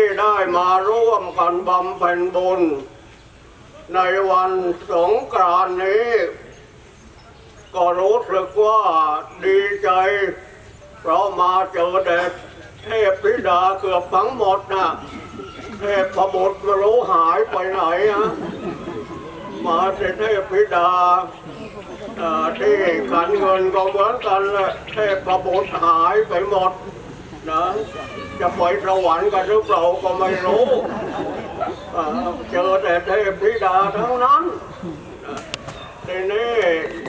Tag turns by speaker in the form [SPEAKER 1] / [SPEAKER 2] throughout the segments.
[SPEAKER 1] ที่ได้มาร่วมกันบำเพ็ญบุญ ในวันสงกรานต์นี้ ก็รู้สึกว่าดีใจ เพราะมาเจอเด็กเทพธิดาเกือบทั้งหมดนะเทพพบุตรไม่รู้หายไปไหนฮะมาเป็นเทพธิดาที่การเงินก็เหมือนกันแหละเทพพบุตรหายไปหมด นะ จะไปสวรรค์กันหรือเปล่าก็ไม่รู้เจอแต่เทพธิดาทั้งนั้นทีนี้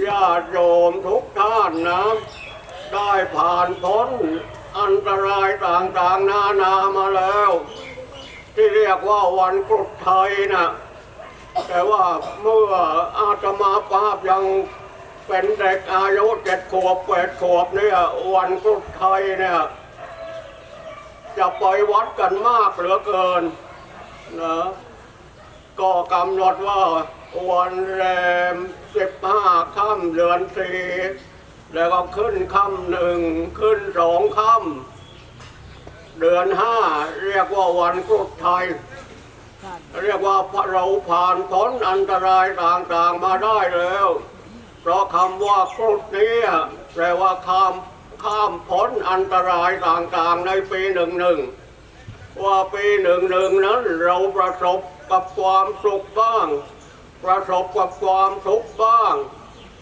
[SPEAKER 1] ญาติโยมทุกท่านนะ ได้ผ่านพ้นอันตรายต่างๆนานามาแล้ว ที่เรียกว่าวันกรุดไทยนะแต่ว่าเมื่ออาตมาภาพยังเป็นเด็กอายุเจ็ดขวบแปดขวบเนี่ยวันกรุดไทยเนี่ย จะไปวัดกันมากเหลือเกินนะก็กำหนดว่าวันแรมสิบห้าค่ำเดือนสี่แล้วก็ขึ้นค่ำหนึ่งขึ้นสองค่ำเดือนห้าเรียกว่าวันกรุดไทย เรียกว่าเราผ่านพ้นอันตรายต่างๆมาได้แล้ว เพราะคำว่ากรุดนี้แปลว่าข้าม ข้ามพ้นอันตรายต่างๆในปีหนึ่งหนึ่งว่าปีหนึ่งหนึ่งนั้นเราประสบกับความสุขบ้าง ประสบกับความทุกข์บ้าง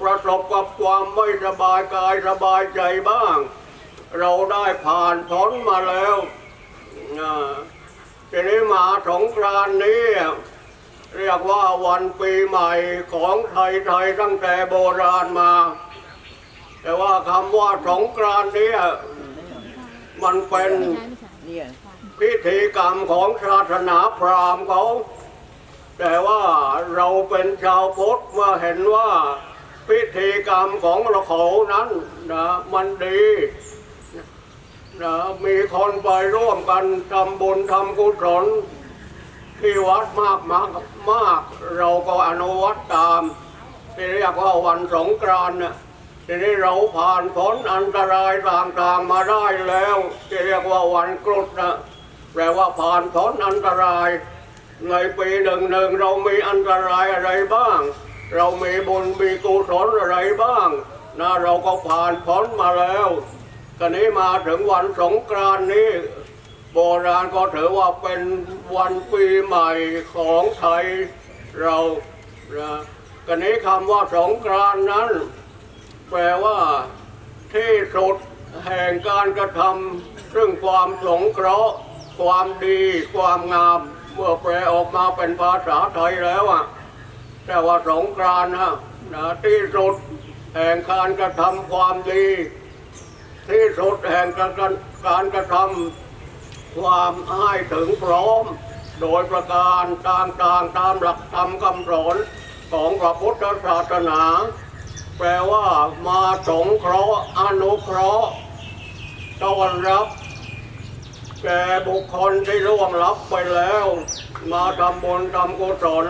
[SPEAKER 1] ประสบกับความไม่สบายกายสบายใจบ้าง เราได้ผ่านพ้นมาแล้วทีนี้มาสงกรานนี้เรียกว่าวันปีใหม่ของไทยไทยตั้งแต่โบราณมา แต่ว่าคำว่าสงกรานต์นี้มันเป็นพิธีกรรมของศาสนาพราหมณ์เขาแต่ว่าเราเป็นชาวพุทธมื่อเห็นว่าพิธีกรรมของเราเขานั้นนะมันดีนะมีคนไปร่วมกันทำบุญทำกุศลที่วัดมากมากมาก เราก็อนุวัตตามที่เรียกว่าวันสงกรานต์ ทีนี้เราผ่านพ้นอันตรายต่างๆมาได้แล้วที่เรียกว่าวันกรุดนะแปลว่าผ่านพ้นอันตราย ในปีหนึ่งหนึ่งเรามีอันตรายอะไรบ้าง เรามีบุญมีกุศลอะไรบ้างนะเราก็ผ่านพ้นมาแล้วตอนนี้มาถึงวันสงกรานต์นี้โบราณก็ถือว่าเป็นวันปีใหม่ของไทยเรานะกนี้คำว่าสงกรานต์นั้น แปลว่าที่สุดแห่งการกระทำซึ่งความสงเคราะห์ ความดีความงาม เมื่อแปลออกมาเป็นภาษาไทยแล้วอะแต่ว่าสงกรานต์นะนะที่สุดแห่งการกระทำความดี ที่สุดแห่งการการกระทำความให้ถึงพร้อม โดยประการต่างๆตามหลักธรรมคำสอนของพระพุทธศาสนา แปลว่ามาสงเคราะห์อนุเคราะห์ต้อนรับ แก่บุคคลที่ร่วงลับไปแล้ว มาทำบุญทำกุศล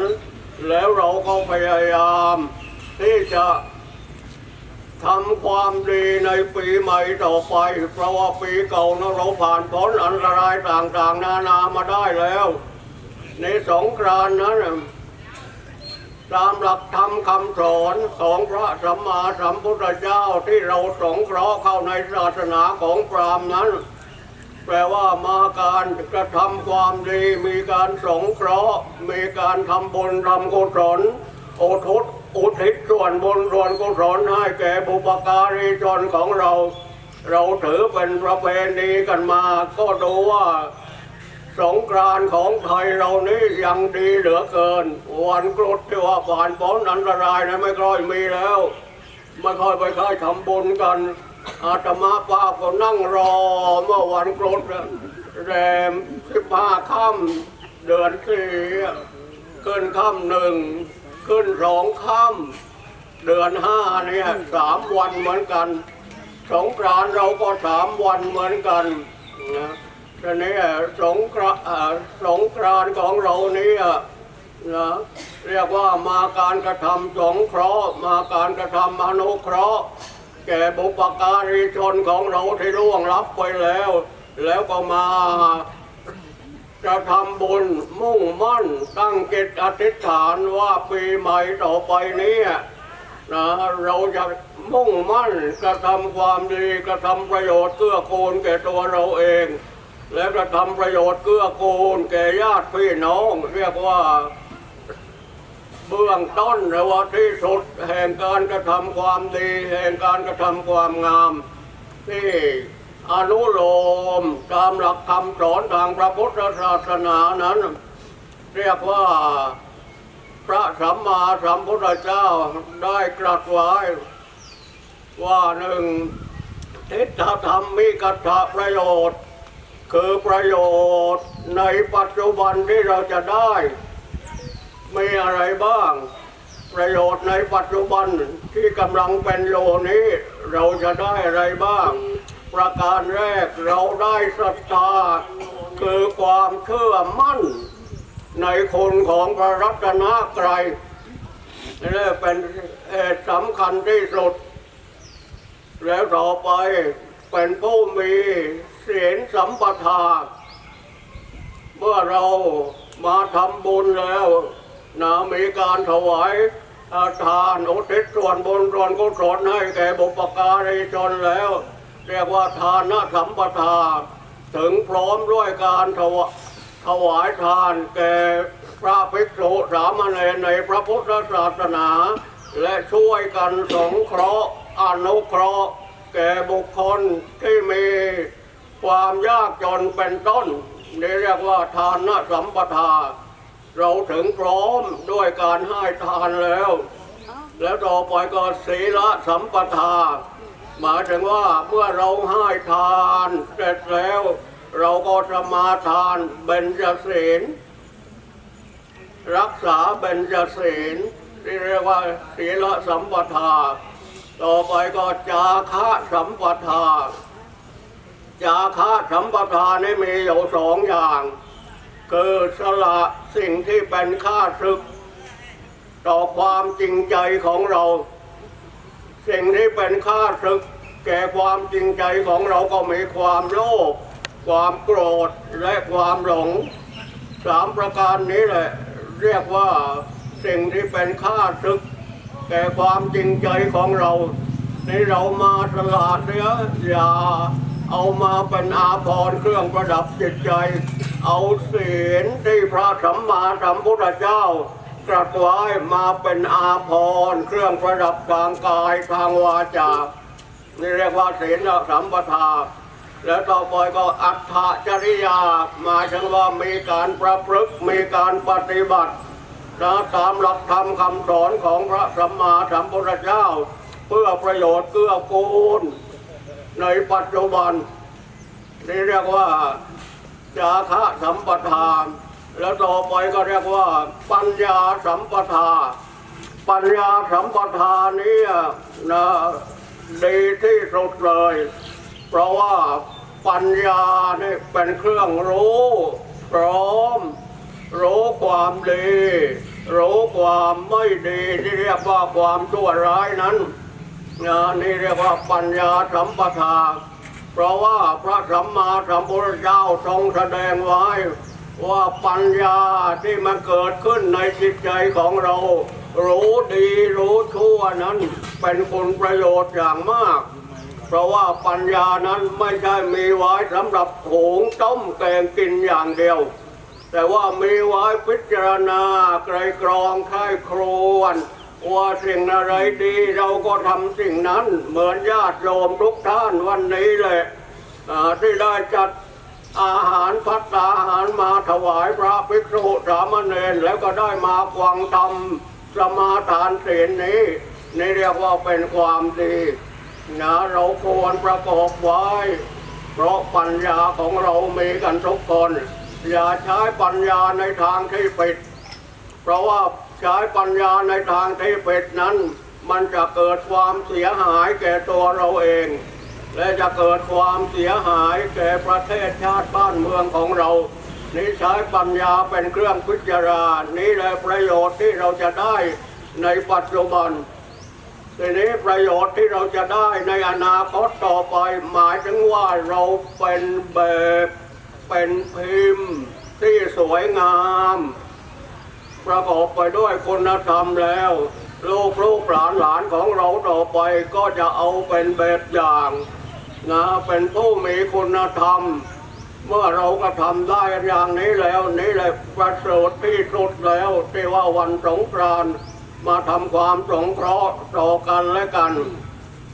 [SPEAKER 1] แล้วเราก็พยายาม ที่จะทำความดีในปีใหม่ต่อไป เพราะว่าปีเก่านะเราผ่านพ้นอันตรายต่างๆ นานามาได้แล้ว ในสงกรานต์นั้นน่ะ ตามหลักธรรมคำสอนของพระสัมมาสัมพุทธเจ้าที่เราสงเคราะห์เข้าในศาสนาของพราหมณ์นั้น แปลว่ามาการกระทำความดีมีการสงเคราะห์ มีการทำบุญทำกุศลโอทุตอุทิศส่วนบุญส่วนกุศลให้แก่บุปการีชนของเรา เราถือเป็นประเพณีกันมาก็ดูว่า สงกรานต์ของไทยเรานี่ยังดีเหลือเกิน วันกรดที่ว่าผ่านพ้นอันตรายนะไม่ค่อยมีแล้วไม่ค่อยไปค่อยทำบุญกันอาตมาป้าก็นั่งรอเมื่อวันกรดแรมสิบห้าค่ำเดือนสี่ขึ้นค่ำหนึ่งขึ้นสองค่ำเดือนห้าเนี่ยสามวันเหมือนกัน สงกรานเราก็สามวันเหมือนกันนะ ทีนี้สงกรานต์เอ่อสงกรานของเรานี่นะเรียกว่ามาการกระทำสงเคราะห์มาการกระทำอนุเคราะห์ แก่บุปการีชนของเราที่ร่วงลับไปแล้ว แล้วก็มาจะทำบุญมุ่งมั่นตั้งจิตอธิษฐานว่าปีใหม่ต่อไปนี้นะเราจะมุ่งมั่นกระทำความดีกระทำประโยชน์เกื้อกูลแก่ตัวเราเอง และกระทำประโยชน์เกื้อกูลแก่ญาติพี่น้อง เรียกว่า เบื้องต้นหรือว่าที่สุดแห่งการกระทำความดี แห่งการกระทำความงามที่อนุโลมตามหลักคำสอนทางพระพุทธศาสนานั้น เรียกว่าพระสัมมาสัมพุทธเจ้าได้ตรัสไว้ว่าหนึ่งทิฏฐธรรมมีกัตถประโยชน์ คือประโยชน์ในปัจจุบันที่เราจะได้มีอะไรบ้าง ประโยชน์ในปัจจุบันที่กำลังเป็นโยนี้ เราจะได้อะไรบ้าง ประการแรกเราได้ศรัทธาคือความเชื่อมั่น ในคุณของพระรัตนตรัยนี่เป็นสำคัญที่สุด แล้วต่อไปเป็นผู้มี ศีลสัมปทา เมื่อเรามาทำบุญแล้วนะมีการถวายทานอุทิศส่วนบุญส่วนกุศลให้แก่บุปการีชนแล้ว เรียกว่าทานสัมปทา ถึงพร้อมด้วยการถวาถวายทานแก่พระภิกษุสามเณรในพระพุทธศาสนา และช่วยกันสงเคราะห์อนุเคราะห์แก่บุคคลที่มี ความยากจนเป็นต้นนี่เรียกว่าทานสัมปทา เราถึงพร้อมด้วยการให้ทานแล้ว แล้วต่อไปก็ศีลสัมปทา หมายถึงว่าเมื่อเราให้ทานเสร็จแล้ว เราก็สมาทานเบญจศีลรักษาเบญจศีลที่เรียกว่าศีลสัมปทา ต่อไปก็จาคะสัมปทา จาคะสัมปทานนี่มีอยู่สองอย่าง คือสละสิ่งที่เป็นค่าศึก ต่อความจริงใจของเรา สิ่งที่เป็นค่าศึก แก่ความจริงใจของเราก็มีความโลภความโกรธและความหลงสามประการนี้แหละเรียกว่าสิ่งที่เป็นค่าศึก แก่ความจริงใจของเราในเรามาสละเสียอย่า เอามาเป็นอาภรณ์เครื่องประดับจิตใจ เอาศีลที่พระสัมมาสัมพุทธเจ้าตรัสไว้มาเป็นอาภรณ์เครื่องประดับทางกายทางวาจานี่เรียกว่าศีลสัมปทา แล้วต่อไปก็อัตถจริยามาถึงว่ามีการประพฤติมีการปฏิบัติตามหลักธรรมคำสอนของพระสัมมาสัมพุทธเจ้า เพื่อประโยชน์เกื้อกูล ในปัจจุบันนี่เรียกว่าจาคะสัมปทานแล้วต่อไปก็เรียกว่า ปัญญาสัมปทา ปัญญาสัมปทานนี้นะดีที่สุดเลย เพราะว่าปัญญานี่เป็นเครื่องรู้พร้อม รู้ความดี รู้ความไม่ดีที่เรียกว่าความชั่วร้ายนั้น นะนี่เรียกว่าปัญญาสัมปทา เพราะว่าพระสัมมาสัมพุทธเจ้าทรงแสดงไว้ ว่าปัญญาที่มันเกิดขึ้นในจิตใจของเรา รู้ดีรู้ชั่วนั้นเป็นคุณประโยชน์อย่างมาก เพราะว่าปัญญานั้นไม่ใช่มีไว้สำหรับหุงต้มแกงกินอย่างเดียว แต่ว่ามีไว้พิจารณาไกรกรองไข้ครวน ว่าสิ่งอะไรดีเราก็ทำสิ่งนั้นเหมือนญาติโยมทุกท่านวันนี้แหละที่ได้จัดอาหารพัตตาหารมาถวายพระภิกษุสามเณรแล้วก็ได้มาควังทำสมาทานศีลนี้ นี่เรียกว่าเป็นความดีนะเราควรประกอบไว้ เพราะปัญญาของเรามีกันทุกคน อย่าใช้ปัญญาในทางที่ผิด เพราะว่า ใช้ปัญญาในทางที่ผิดนั้น มันจะเกิดความเสียหายแก่ตัวเราเอง และจะเกิดความเสียหายแก่ประเทศชาติบ้านเมืองของเรานี่ใช้ปัญญาเป็นเครื่องพิจารณานี่แหละประโยชน์ที่เราจะได้ในปัจจุบันทีนี้ประโยชน์ที่เราจะได้ในอนาคตต่อไปหมายถึงว่าเราเป็นแบบเป็นพิมพ์ที่สวยงาม ประกอบไปด้วยคุณธรรมแล้ว ลูกลูกหลานหลานของเราต่อไปก็จะเอาเป็นแบบอย่างนะเป็นผู้มีคุณธรรม เมื่อเราก็ทำได้อย่างนี้แล้วนี่แหละประเสริฐที่สุดแล้วที่ว่าวันสงกรานต์มาทำความสงเคราะห์ต่อกันและกัน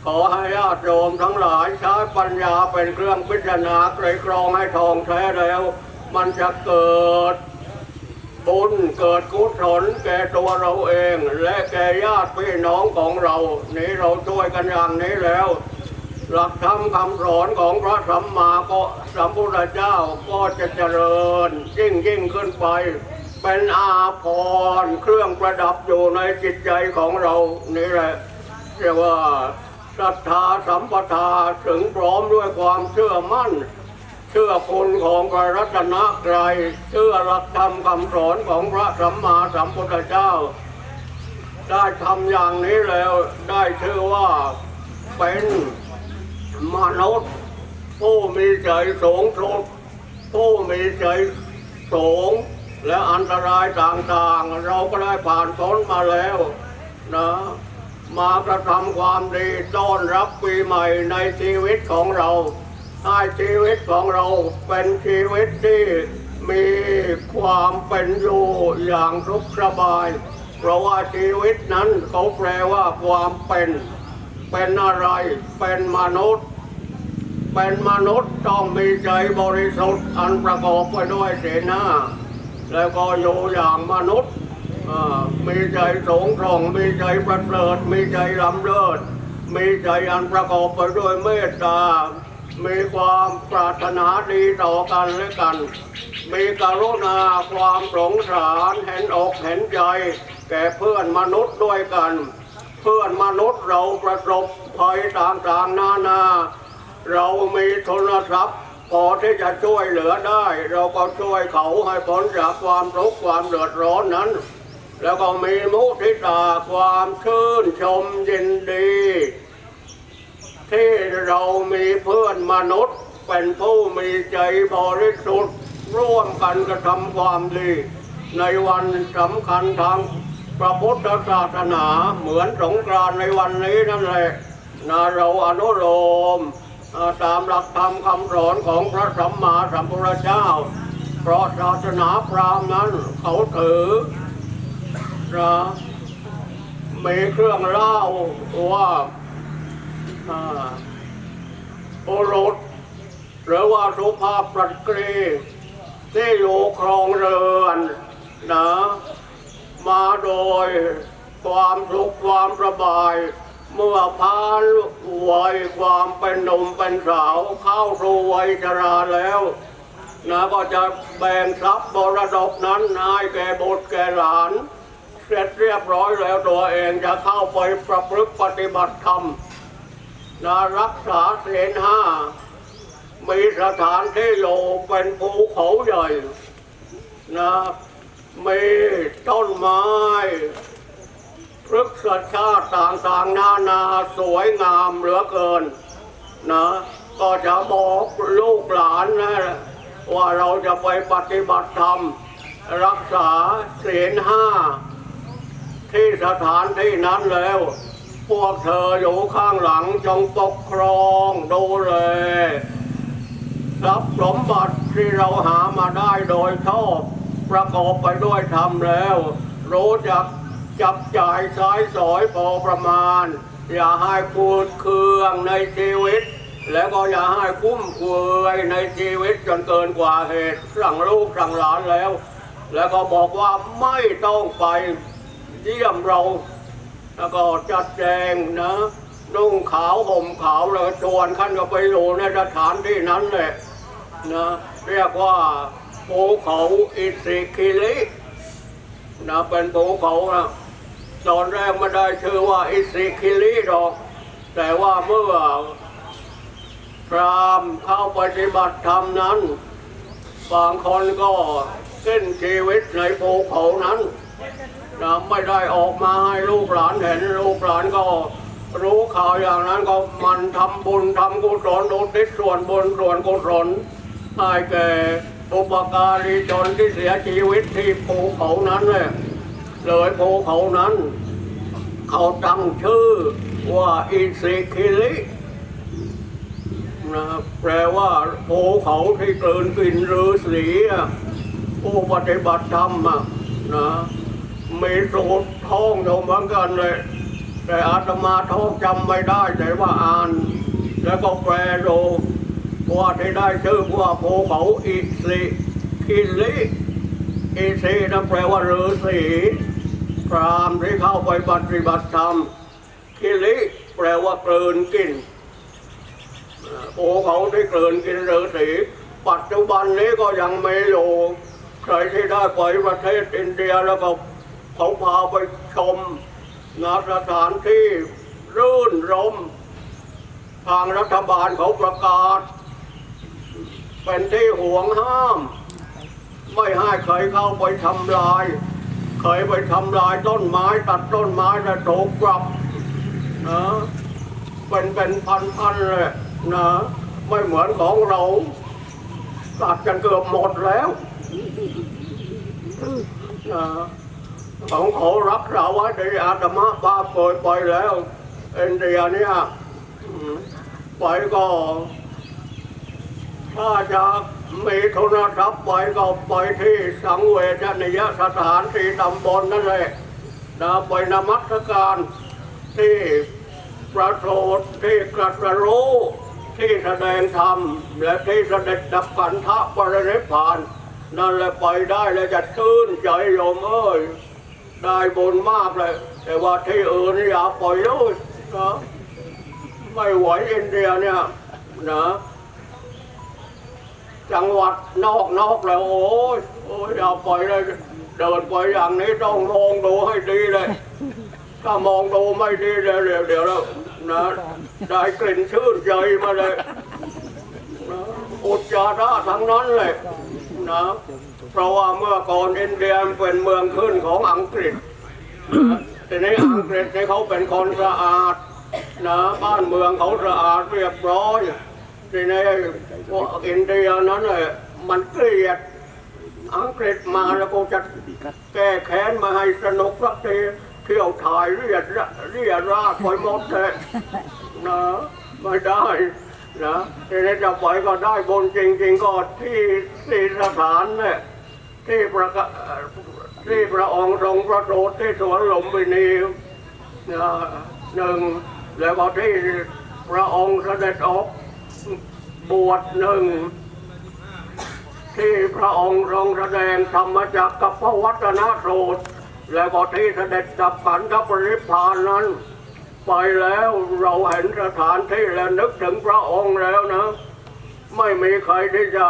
[SPEAKER 1] ขอให้ญาติโยมทั้งหลายใช้ปัญญาเป็นเครื่องพิจารณาไตรตรองให้ทองแท้แล้ว มันจะเกิด บุญเกิดกุศลแก่ตัวเราเอง และแก่ญาติพี่น้องของเรา นี้เราช่วยกันอย่างนี้แล้ว หลักธรรมคำสอนของพระสัมมาก็สัมพุทธเจ้าก็จะเจริญยิ่งยิ่งขึ้นไป เป็นอาภรณ์เครื่องประดับอยู่ในจิตใจของเรานี่แหละเรียกว่าศรัทธาสัมปทาถึงพร้อมด้วยความเชื่อมั่น เชื่อคุณของพระรัตนตรัยเชื่อหลักธรรมคำสอนของพระสัมมาสัมพุทธเจ้า ได้ทำอย่างนี้แล้วได้ชื่อว่าเป็นมนุษย์ผู้มีใจสูงสุดผู้มีใจสูงและอันตรายต่างๆ เราก็ได้ผ่านพ้นมาแล้วนะมากระทำความดีต้อนรับปีใหม่ในชีวิตของเรา ให้ชีวิตของเราเป็นชีวิตที่มีความเป็นอยู่อย่างสุขสบาย เพราะว่าชีวิตนั้นเขาแปลว่าความเป็น เป็นอะไร เป็นมนุษย์ เป็นมนุษย์ต้องมีใจบริสุทธิ์อันประกอบไปด้วยเสนาแล้วก็อยู่อย่างมนุษย์มีใจสงสองมีใจประเสริฐมีใจลำเลิศมีใจอันประกอบไปด้วยเมตตา มีความปรารถนาดีต่อกันและกัน มีกรุณาความสงสารเห็นอกเห็นใจ แก่เพื่อนมนุษย์ด้วยกัน เพื่อนมนุษย์เราประสบภัยต่างๆนานา เรามีโทรศัพท์พอที่จะช่วยเหลือได้ เราก็ช่วยเขาให้พ้นจากความทุกข์ความเดือดร้อนนั้น แล้วก็มีมุทิตาความชื่นชมยินดี ที่เรามีเพื่อนมนุษย์ เป็นผู้มีใจบริสุทธิ์ร่วมกันกระทำความดี ในวันสำคัญทางพระพุทธศาสนาเหมือนสงกรานในวันนี้นั่นแหละนะเราอนุโลมตามหลักธรรมคำสอนของพระสัมมาสัมพุทธเจ้า เพราะศาสนาพราหมณ์นั้นเขาถือนะมีเครื่องเล่าว่า โอรุษหรือว่าสุภาพสตรีที่อยู่ครองเรือนนะมาโดยความสุขความสบาย เมื่อพานวัยความเป็นหนุ่มเป็นสาวเข้าสู่วัยชราแล้วนะก็จะแบ่งทรัพย์มรดกนั้นให้แก่บุตรแก่หลาน เสร็จเรียบร้อยแล้วตัวเองจะเข้าไปประพฤติปฏิบัติธรรม นะรักษาเสนห้า มีสถานที่อยู่เป็นภูเขาใหญ่นะมีต้นไม้พฤกษชาติต่างๆ นานาสวยงามเหลือเกินนะก็จะบอกลูกหลานนะว่าเราจะไปปฏิบัติธรรม รักษาเสนห้า ที่สถานที่นั้นแล้ว พวกเธออยู่ข้างหลังจงปกครองดูแลทรัพย์สมบัติที่เราหามาได้โดยชอบ ประกอบไปด้วยธรรมแล้ว รู้จักจับจ่ายใช้สอยพอประมาณ อย่าให้คูดเครื่องในชีวิต แล้วก็อย่าให้คุ้มเคือยในชีวิตจนเกินกว่าเหตุสั่งลูกสั่งหลานแล้ว แล้วก็บอกว่าไม่ต้องไปเยี่ยมเรา แล้วก็จัดแจงนะนุ่งขาวห่มขาวแล้วชวนขั้นก็ไปอยู่ในสถานที่นั้นแหละนะเรียกว่าภูเขาอิสิคิลินะเป็นภูเขานะตอนแรกไม่ได้ชื่อว่าอิสิคิลิหรอก แต่ว่าเมื่อพรามเข้าปฏิบัติธรรมนั้น บางคนก็สิ้นชีวิตในภูเขานั้น นะไม่ได้ออกมาให้ลูกหลานเห็นลูกหลานก็รู้ข่าวอย่างนั้นก็มันทำบุญทำกุศลอุทิศส่วนบุญส่วนกุศลให้แก่อุปการีชนที่เสียชีวิตที่ภูเขานั้นเลยเลยภูเขานั้น เขาตั้งชื่อว่าอิสิคิลินะแปลว่าภูเขาที่เกินกลิ่นฤาษีอะผู้ปฏิบัติธรรมนะ มีสูตรท่องอยู่เหมือนกันเลยแต่อาตมาท่องจำไม่ได้แต่ว่าอ่าน แล้วก็แปลดูว่าที่ได้ชื่อว่าภูเขาอิสิคิลิอิสินั่นแปลว่าฤาษีพรามที่เข้าไปปฏิบัติธรรมคิริแปลว่าเกลืนกินโอ้เขาที่เกลืนกินฤาษีปัจจุบันนี้ก็ยังไม่อยู่ใครที่ได้ไปประเทศอินเดียแล้วก็ เขาพาไปชมนาสถานที่รื่นรม ทางรัฐบาลเขาประกาศ เป็นที่ห่วงห้าม ไม่ให้ใครเข้าไปทำลาย เคยไปทำลายต้นไม้ตัดต้นไม้แล้วถูกปรับนะเป็นเป็นพันพันๆเลยนะไม่เหมือนของเราตัดกันเกือบหมดแล้วนะ ของเขารักษาไว้ในอาตมาปาเปิดไปแล้วอินเดียเนี่ยอืมไปก็ถ้าจะมีโทรศัพท์ไปก็ไปที่สังเวชนียสถานที่ตำบลนั่นแหละนะไปนมัสการที่ประโสดที่กรัสรู้ที่แสดงธรรม และที่เสด็จดับกันทะปรินิพพาน นั่นแหละไปได้แล้วจะชื่นใจโยมเอ้ย ได้บุญมากเลย แต่ว่าที่อื่นนี่อย่าปล่อยเลยนะไม่ไหวอินเดียเนี่ยนะจังหวัดนอกนอกแล้ว โอ้ยโอ้ยอย่าปล่อยเลยเดินไปอย่างนี้ต้องมองดูให้ดีเลย ถ้ามองดูไม่ดีเดี๋ยวเดี๋ยวเดี๋ยวแล้วนะได้กลิ่นชื่นใจมาเลยนะอุจจาระทั้งนั้นเลยนะ เพราะว่าเมื่อก่อนอินเดียมันเป็นเมืองขึ้นของอังกฤษนะทีนี้อังกฤษเนี่ยเขาเป็นคนสะอาดนะบ้านเมืองเขาสะอาดเรียบร้อยทีนี้พวกอินเดียนั้นเลยมันเกลียดอังกฤษมาแล้วก็จะแก้แค้นมาให้สนุกสักทีเที่ยวถ่ายเรียดเรียราดไปหมดเลยนะไม่ได้นะทีนี้จะไปก็ได้บนจริง ๆ ก็ที่ที่สถานเนี่ย ที่ประกาที่พระองค์ทรงประสูติที่สวนหลุมพินีหนึ่งแล้วก็ที่พระองค์เสด็จออกบวชหนึ่งที่พระองค์ทรงแสดงธรรมจักรกับพระวัฒนสูตรแล้วก็ที่เสด็จจับขันธปริพานนั้น ไปแล้วเราเห็นสถานที่แล้วนึกถึงพระองค์แล้วนะ ไม่มีใครที่จะ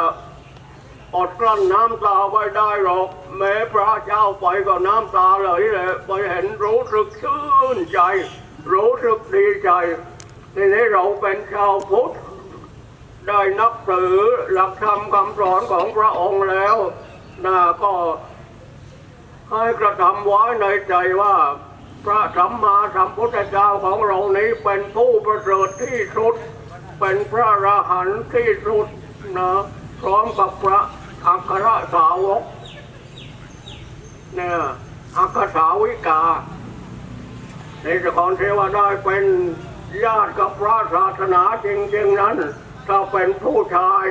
[SPEAKER 1] อดกลั้นน้ำตาไว้ได้หรอก แม้พระเจ้าไปก็น้ำตาไหลเลยไปเห็นรู้สึกชื่นใจ รู้สึกดีใจทีนี้เราเป็นชาวพุทธได้นับถือหลักธรรมคำสอนของพระองค์แล้วนะก็ให้กระทำไว้ในใจว่า พระสัมมาสัมพุทธเจ้าของเรานี้เป็นผู้ประเสริฐที่สุด เป็นพระอรหันต์ที่สุดนะพร้อมกับพระ อัครสาวกเนี่ยอัคสาวิกาในสกรเทวดาเป็นญาติกับพระศาสนาจริงๆนั้น ถ้าเป็นผู้ชาย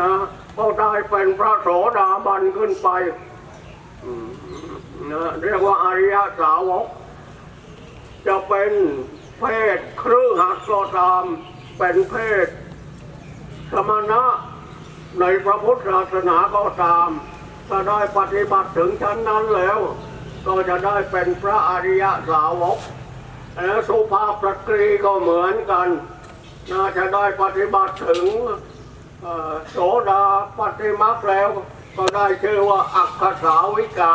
[SPEAKER 1] นะก็ได้เป็นพระโสดาบันขึ้นไปนะเรียกว่าอริยสาวก จะเป็นเพศครือหัดก็ตามเป็นเพศสมณะ ในพระพุทธศาสนาก็ตาม ถ้าได้ปฏิบัติถึงชั้นนั้นแล้ว ก็จะได้เป็นพระอริยสาวกแล้วสุภาพสตรีก็เหมือนกัน น่าจะได้ปฏิบัติถึงโสดาปฏิมักแล้ว ก็ได้ชื่อว่าอักขสาวิกา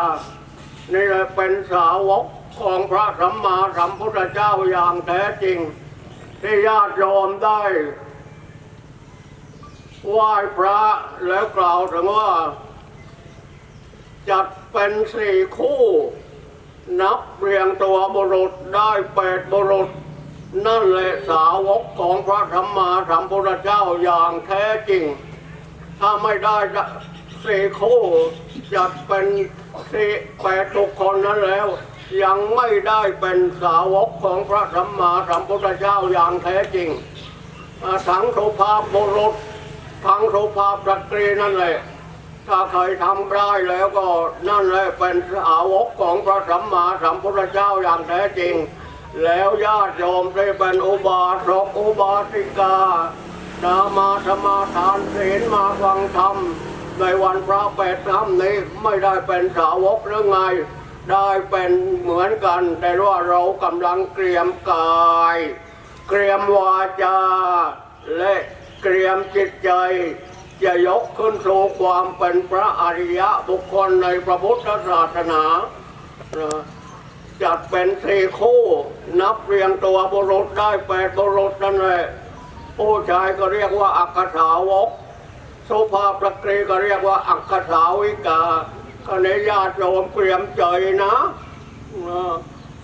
[SPEAKER 1] นี่แหละเป็นสาวกของพระสัมมาสัมพุทธเจ้าอย่างแท้จริง ที่ญาติโยมได้ ไหว้พระแล้วกล่าวถึงว่า จัดเป็นสี่คู่ นับเรียงตัวบุรุษได้แปดบุรุษ นั่นแหละสาวกของพระธรรมมาสัมพุทธเจ้าอย่างแท้จริง ถ้าไม่ได้สี่คู่จัดเป็นสี่แปดทุกคนนั้นแล้วยังไม่ได้เป็นสาวกของพระสัมมาสัมพุทธเจ้าอย่างแท้จริงอ่าทั้งสุภาพบุรุษ ทั้งสุภาพสตรีนั่นแหละ ถ้าใครทำได้แล้วก็นั่นแหละเป็นสาวกของพระสัมมาสัมพุทธเจ้าอย่างแท้จริง แล้วญาติโยมที่เป็นอุบาสกอุบาสิกานามาธรรมาทานศีลมาฟังธรรม ในวันพระแปดค่ำนี้ไม่ได้เป็นสาวกหรือไง ได้เป็นเหมือนกัน แต่ว่าเรากำลังเตรียมกาย เตรียมวาจาและ ตรียมจิตใจ จะยกขึ้นสู่ความเป็นพระอริยะบุคคลในพระพุทธศาสนา จัดเป็นสี่คู่ นับเรียงตัวบุรุษได้แปดบุรุษนั่นแหละผู้ชายก็เรียกว่าอักษาวกสุภาพสตรีก็เรียกว่าอักษาวิกาก็ในญาติโยมเตรียมใจนะ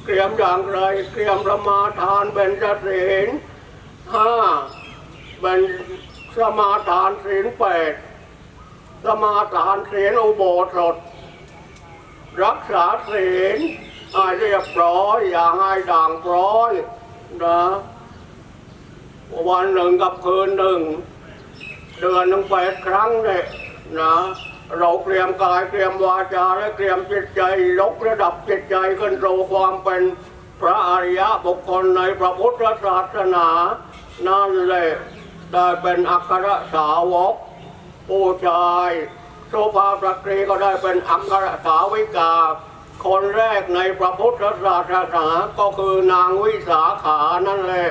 [SPEAKER 1] เตรียมอย่างไรเตรียมประมาทานเป็นจศีลห้า เป็นสมาทานศีลแปดสมาทานศีลอุโบสถ รักษาศีลให้เรียบร้อย อย่าให้ด่างพร้อยนะวันหนึ่งกับคืนหนึ่ง เดือนหนึ่งแปดครั้งเนี่ยนะเราเตรียมกายเตรียมวาจาและเตรียมจิตใจยกระดับจิตใจขึ้นสู่ความเป็นพระอริยะบุคคลในพระพุทธศาสนานั่นแหละ ได้เป็นอัครสาวก ผู้ชายโสภาพระกรีก็ได้เป็นอัครสาวิกา คนแรกในพระพุทธศาสนาก็คือนางวิสาขานั่นแหละ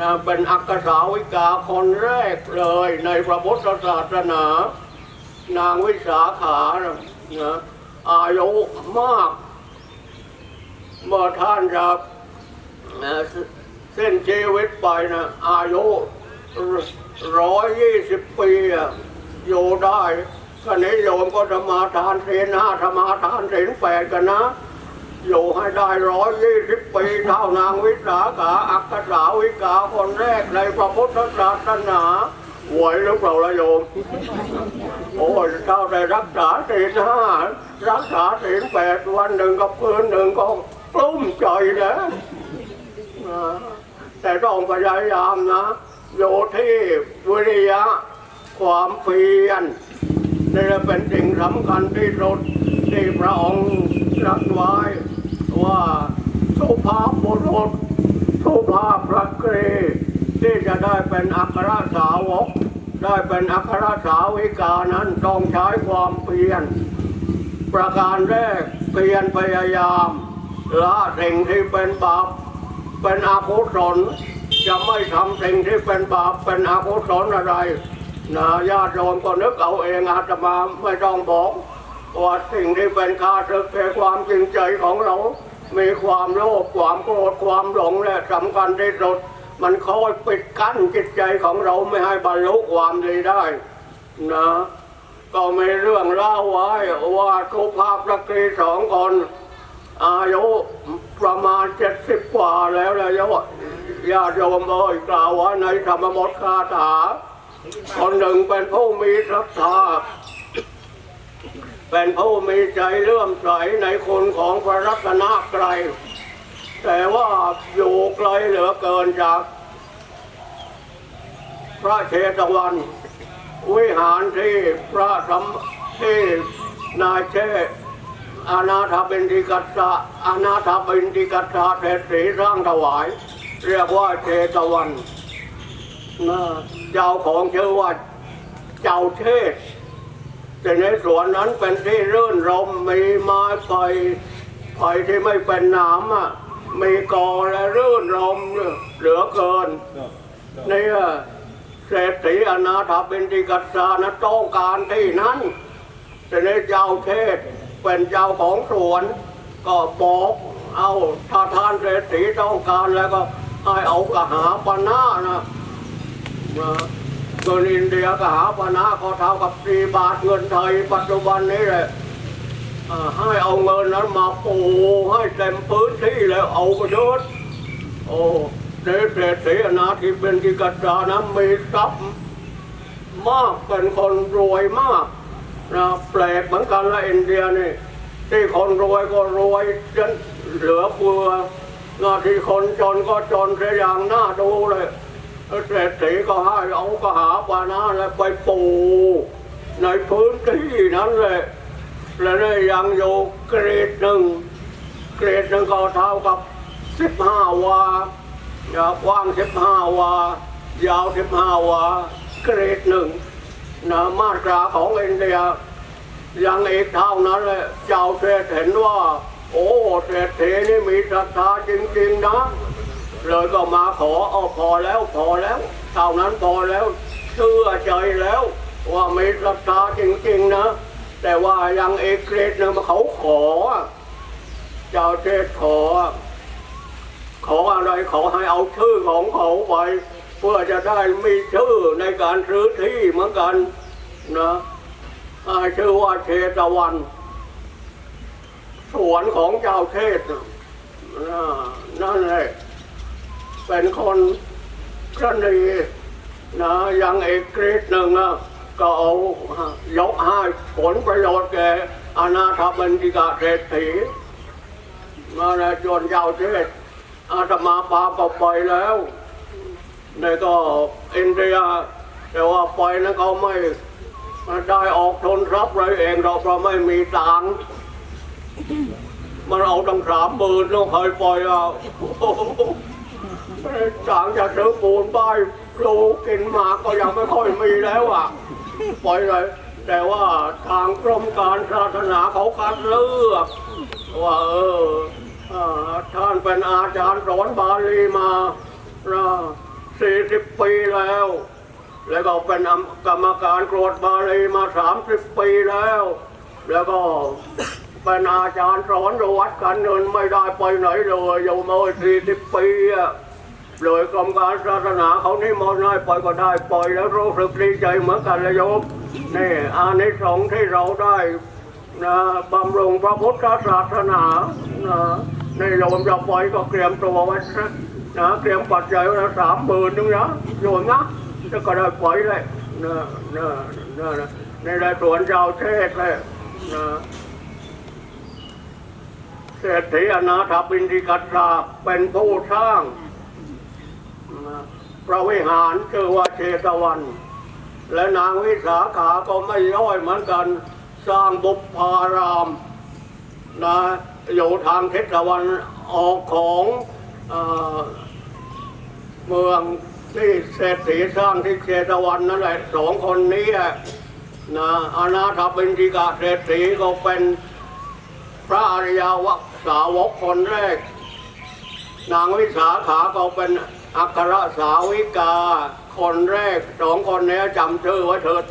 [SPEAKER 1] นะเป็นอักษาวิกาคนแรกเลยในพระพุทธศาสนา นางวิสาขานะนะอายุมากเมื่อท่านจะเสสิ้นชีวิตไปนะอายุ ร้อยยี่สิบปีอะอยู่ได้ก็นิยมก็ธรรมาทานศีลห้าธรรมาทานศีลแปดกันนะอยู่ให้ได้ร้อยยี่สิบปีเท่านางวิสาขาอักษาวิกาคนแรกในพระพุทธศาสนาไหวหรือเปล่าละโยม โอ้ยเท่าได้รักษาศีลห้ารักษาศีลแปดวันหนึ่งกับคืนหนึ่งก็กลุ้มใจนะอ่าแต่ต้องพยายามนะ อยู่ที่วิริยะ ความเพียรนี่เป็นสิ่งสำคัญที่สุดที่พระองค์รัสไว้ว่าสุภาพบุรุษสุภาพพระกรีที่จะได้เป็นอัครสาวก ได้เป็นอัครสาวิกานั้นต้องใช้ความเพียรประการแรกเพียรพยายามละสิ่งที่เป็นบาปเป็นอกุศล จะไม่ทำสิ่งที่เป็นบาปเป็นอกุศลอะไรนะญาติโยมก็นึกเอาเองอาตมาไม่ต้องบอกว่าสิ่งที่เป็นค่าศึกแก่ความจริงใจของเรา มีความโลภความโกรธความหลงและสำคัญที่สุดมันคอยปิดกั้นจิตใจของเราไม่ให้บรรลุความดีได้นะก็มีเรื่องเล่าไว้ว่าทุภาพสตรีสองคนอายุประมาณเจ็ดสิบกว่าแล้วนะโยม ญาติโยมเอ่ยกล่าวว่าในธรรมบทคาถาคนหนึ่งเป็นผู้มีศรัทธาเป็นผู้มีใจเลื่อมใสในคุณของพระรัตนกรัยแต่ว่าอยู่ไกลเหลือเกินจาก พระเชตวัน วิหารที่พระสมที่นายเชษอนาถบินติกัสสะอนาถบินติกัสสะเศรษฐีสร้างถวาย เรียกว่าเชตวันนะเจ้าของชื่อว่าเจ้าเทศแต่ในสวนนั้นเป็นที่รื่นรมมีไม้ไผ่ไผ่ที่ไม่เป็นหน้ำอะมีกอและรื่นรมเหลือเกินนี่เศรษฐีอนาถาเป็นติกัสสานะต้องการที่นั้นแต่ในเจ้าเทศเป็นเจ้าของสวนก็บอกเอาถ้าท่านเศรษฐีต้องการแล้วก็ ให้เอากระหาปณะนะนะเงินอินเดียกระหาปณะก็เท่ากับสี่บาทเงินไทยปัจจุบันนี้แหละให้เอาเงินนั้นมาปูให้เต็มพื้นที่แล้วเอาไปเถิดโอ้เดชเศรษฐีอนาธิเป็นกิกัจจานะมีทรัพย์มากเป็นคนรวยมากนะแปลกเหมือนกันละอินเดียนี่ที่คนรวยก็รวยจนเหลือเฟือ นะที่คนจนก็จนเสียอย่างน่าดูเลยเศรษฐีก็ให้เอากระหาปานาแล้วไปปลูกในพื้นที่นั้นเลยแล้วเนี่ยยังอยู่เกรดหนึ่งเกรดหนึ่งก็เท่ากับสิบห้าวายาวกว้างสิบห้าวา ยาวสิบห้าวา เกรดหนึ่งนะมาตราของอินเดียยังอีกเท่านั้นเลยเจ้าเทศเห็นว่า โอ้เศรษฐีนี่มีศรัทธาจริงๆนะ เลยก็มาขอเอาพอแล้วพอแล้วเท่านั้นพอแล้วเชื่อใจแล้ว ว่ามีศรัทธาจริงๆนะ แต่ว่ายังเอกเกรดนึ่งเขาขอ เจ้าเทศขอ ขออะไรขอให้เอาชื่อของเขาไปเพื่อจะได้มีชื่อในการซื้อที่เหมือนกันนะชื่อว่าเชตวัน สวนของเจ้าเทศน่ะอ่านั่นแหละเป็นคนกรณีนะยังเอกกรีดหนึ่งนะก็เอายกให้ผลประโยชน์แก่อนาถบันติกาเศรษฐีมาในจนเจ้าเทศอาตมาปาก็ไปแล้วในก็อินเดียแต่ว่าไปนั้นเขาไม่ได้ออกทนรัพย์อะไรเองเราเพราะไม่มีตังค์ มันเอาตั้งสามหมื่นต้องเคยปล่อยอะต่างจะซื้อปูนป้ายปลูกกินมาก็ยังไม่ค่อยมีแล้วอะ ปล่อยเลย แต่ว่าทางกรมการศาสนาเขาคัดเลือกว่าเออท่านเป็นอาจารย์สอนบาลีมาสี่สิบปีแล้ว แล้วก็เป็นกรรมการกรวดบาลีมาสามสิบปีแล้ว แล้วก็ เป็นอาจารย์สอนดูวัดกันเงินไม่ได้ไปไหนเลยอยู่มาสี่สิบปีเลยกรมการศาสนาเขานี่มนต์ให้ไปก็ได้ไปแล้วรู้สึกดีใจเหมือนกันเลยโยมนี่อานิสงส์ที่เราได้นะบำรุงพระพุทธศาสนานะในโยมจะไปก็เตรียมตัวไว้นะเตรียมปัจจัยไว้สามหมื่นนึงนะโยมนะจะก็ได้ไปเลยนะนะนะนะในได้สวนเจ้าเทศเลยนะ เศรษฐีอนาถบินดิกัตตาเป็นผู้สร้างพระวิหารชื่อว่าเชตวัน และนางวิสาขาก็ไม่ย่อยเหมือนกัน สร้างบุพพารามนะอยู่ทางทิศตะวันออกของเอเมืองที่เศรษฐีสร้างที่เชตวันนั่นแหละสองคนนี้นะอนาถบินทิกาเศรษฐีก็เป็นพระอริยว สาวกคนแรก นางวิสาขาก็เป็นอัครสาวิกาคนแรกสองคนนี้จำชื่อไว้เถิด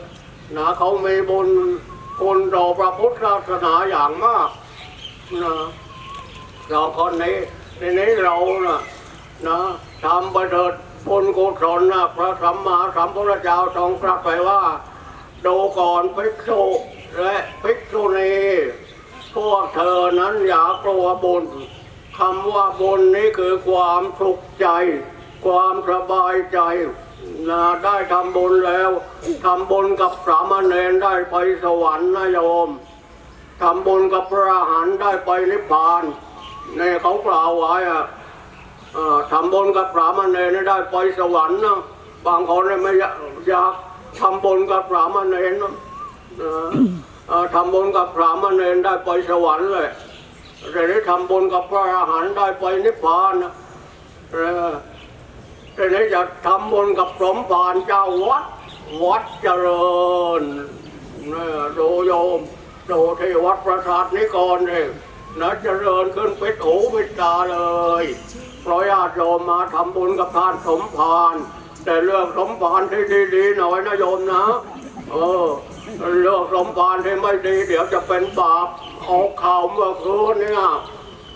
[SPEAKER 1] นะเขามีบุญคุณต่อพระพุทธศาสนาอย่างมากนะสองคนนี้ทีนี้เรานะนะทำประเดิดบุญกุศลนะพระสัมมาสัมพุทธเจ้าทรงตรัสไปว่าดูก่อนภิกษุและภิกษุณี พวกเธอนั้นอย่ากลัวบุญคำว่าบุญนี้คือความสุขใจ ความสบายใจนะได้ทำบุญแล้วทำบุญกับสามเณรได้ไปสวรรค์นะโยมทำบุญกับพระอรหันต์ได้ไปนิพพานเนี่ยเขากล่าวไว้อะเอ่อทำบุญกับสามเณรได้ไปสวรรค์นะบางคนเนี่ยไม่อยากทำบุญกับสามเณรนะ ทำบุญกับพระมณีได้ไปสวรรค์เลยแต่นี้ทำบุญกับพระอรหันต์ได้ไปนิพพานเออแต่นี้จะทำบุญกับสมภารเจ้าวัดวัดเจริญเนี่ยดูโยมดูที่วัดประสาทนิกรเลยนะเจริญขึ้นปิดหูปิดตาเลยเพราะญาติโยมมาทำบุญกับท่านสมภารแต่เรื่องสมภารที่ดีๆหน่อยนะโยมนะ เออ เลือกสมภารที่ไม่ดี เดี๋ยวจะเป็นบาปออกข่าวเมื่อคืนเนี่ย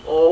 [SPEAKER 1] โอ้